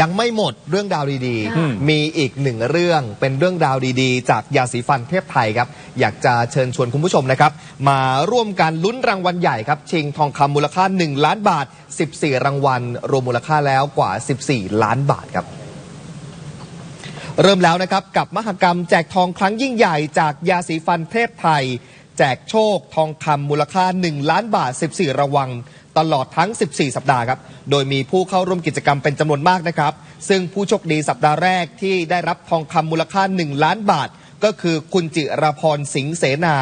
ยังไม่หมดเรื่องราวดีอืมๆมีอีกหนึ่งเรื่องเป็นเรื่องราวดีๆ จากยาสีฟันเทพไทยครับ อยากจะเชิญชวนคุณผู้ชมนะครับ มาร่วมกันลุ้นรางวัลใหญ่ครับ ชิงทองคำมูลค่า 1 ล้านบาท 14 รางวัล รวมมูลค่าแล้วกว่า 14 ล้านบาทครับเริ่มแล้วนะครับกับมหกรรมแจกทองครั้งยิ่งใหญ่จากยาสีฟันเทพไทย แจกโชคทองคำมูลค่า 1 ล้านบาท 14 รางวัล ตลอดทั้ง 14 สัปดาห์ครับ โดยมีผู้เข้าร่วมกิจกรรมเป็นจำนวนมากนะครับ ซึ่งผู้โชคดีสัปดาห์แรกที่ได้รับทองคำมูลค่า 1 ล้านบาท ก็คือคุณจิราพรสิงห์เสนา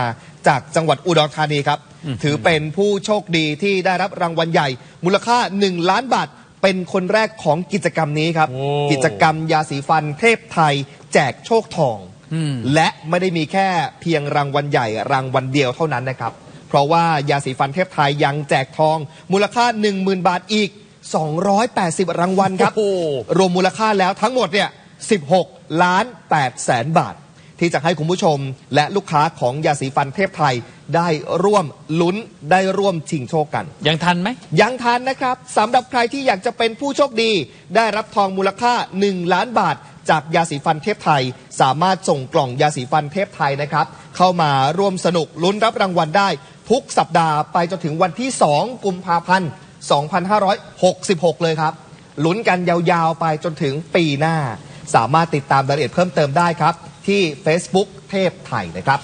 จากจังหวัดอุดรธานีครับ ถือเป็นผู้โชคดีที่ได้รับรางวัลใหญ่ มูลค่า 1 ล้านบาท เป็นคนแรกของกิจกรรมนี้ครับโอ้กิจกรรมยาสีฟันเทพไทย แจกโชคทองอืมและไม่ได้มีแค่เพียงรางวัลใหญ่รางวัลเดียวเท่านั้นนะครับเพ ราะว่ายาสีฟันเทพไทยยังแจกทอง มูลค่า 10,000 บาทอีก 280 รางวัลครับโอ้โหรวมมูลค่าแล้วทั้งหมดเนี่ย 16 ล้าน8แสนบาท ที่จะให้คุณผู้ชมและลูกค้าของยาสีฟันเทพไทยได้ร่วมลุ้นได้ร่วมชิงโชคกัน ยังทันไหม ยังทันนะครับสำหรับใครที่อยากจะเป็นผู้โชคดี ได้รับทองมูลค่า 1 ล้านบาท จากยาสีฟันเทพไทย สามารถส่งกล่องยาสีฟันเทพไทยนะครับ เข้ามาร่วมสนุกลุ้นรับรางวัลได้ ทุกสัปดาห์ไปจนถึงวันที่ 2 กุมภาพันธ์ 2566 เลยครับลุ้นกันยาวๆไปจนถึงปีหน้า สามารถติดตามรายละเอียดเพิ่มเติมได้ครับ ที่ Facebook เทพไทยนะครับ